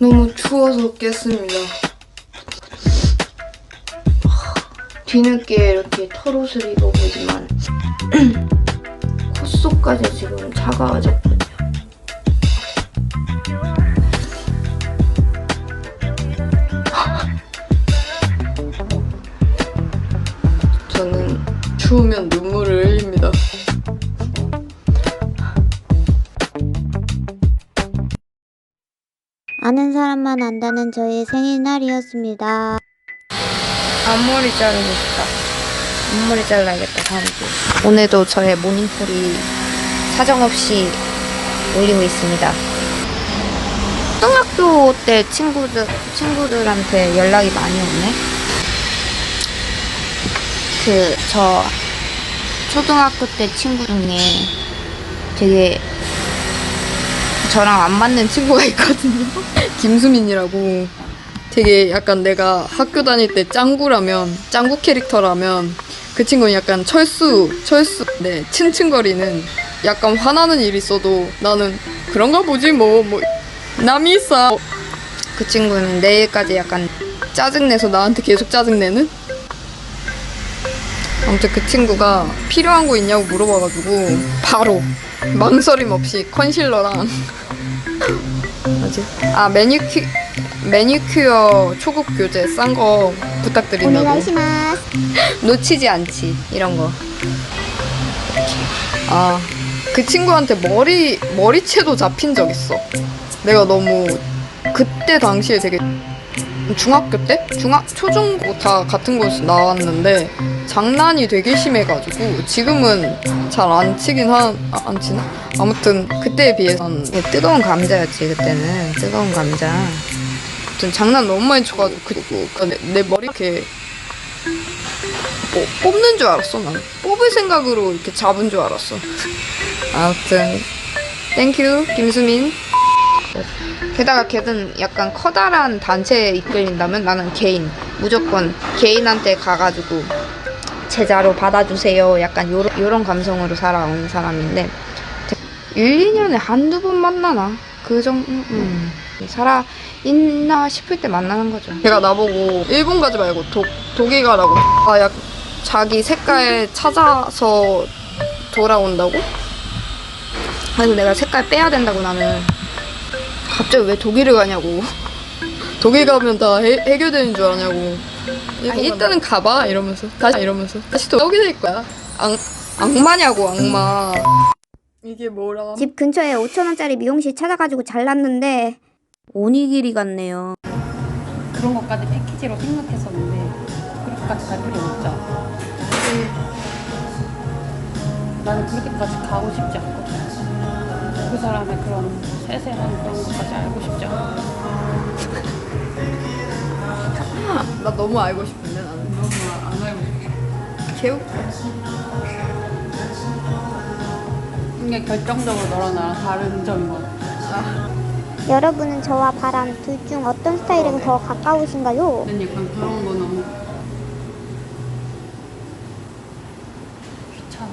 너무 추워서 깼습니다. 뒤늦게 이렇게 털옷을 입어보지만 콧속까지 지금 차가워졌거든요. 저는 추우면 아는 사람만 안다는 저의 생일날이었습니다. 앞머리 자르고 싶다. 앞머리 잘라야겠다, 다음 주. 오늘도 저의 모닝콜이 사정없이 올리고 있습니다. 초등학교 때 친구들, 친구들한테 연락이 많이 오네? 그, 저, 초등학교 때 친구 중에 되게 저랑 안 맞는 친구가 있거든요. 김수민이라고. 되게 약간 내가 학교 다닐 때 짱구라면 짱구 캐릭터라면 그 친구는 약간 철수 철수 네 층층거리는 약간 화나는 일 있어도 나는 그런가 보지 뭐 뭐 남이 있어 그 친구는 내일까지 약간 짜증내서 나한테 계속 짜증내는 아무튼 그 친구가 필요한 거 있냐고 물어봐가지고 바로 망설임 없이 컨실러랑 뭐지 아 매니큐 매니큐어 초급 교재 싼 거 부탁드린다고. 놓치지 않지 이런 거. 아 그 친구한테 머리 머리채도 잡힌 적 있어. 내가 너무 그때 당시에 되게 중학교 때 중학 초중고 다 같은 곳 나왔는데 장난이 되게 심해가지고 지금은 잘 안 치긴 한, 아, 안 치나? 아무튼 그때에 비해서는 뜨거운 감자였지 그때는. 뜨거운 감자. 아무튼 장난 너무 많이 쳐가지고 그리고 그 내, 내 머리 이렇게 뭐, 뽑는 줄 알았어 난. 뽑을 생각으로 이렇게 잡은 줄 알았어. 아무튼 땡큐 김수민. 게다가 걔는 약간 커다란 단체에 이끌린다면 나는 개인. 무조건 개인한테 가가지고 제자로 받아주세요. 약간 요런, 요런 감성으로 살아온 사람인데. 1, 2년에 한두 번 만나나? 그 정도 음. 살아 있나 싶을 때 만나는 거죠. 걔가 나보고 일본 가지 말고 독, 독일 가라고. 아 약 자기 색깔 찾아서 돌아온다고? 그래서 내가 색깔 빼야 된다고 나는. 갑자기 왜 독일을 가냐고. 독일 가면 다 해, 해결되는 줄 아냐고 아, 일단은 가봐 이러면서. 다시 이러면서. 다시 또 오게 될 거야. 악, 악마냐고 악마. 이게 뭐라? 집 근처에 5천 원짜리 미용실 찾아가지고 잘랐는데 오니기리 같네요. 그런 것까지 패키지로 생각했었는데 그렇게까지 갈 필요 없죠. 나는 그렇게까지 가고 싶지 않거든. 그 사람의 그런 세세한 그런 것까지 알고 싶지 나 너무 알고 싶은데 나는. 너무 안 알고 싶게. 개웃 이게 결정적으로 너랑 나랑 다른 점인 것 같아. 아. 여러분은 저와 바람 둘 중 어떤 스타일에 더 가까우신가요? 난 약간 그런 거 너무 귀찮아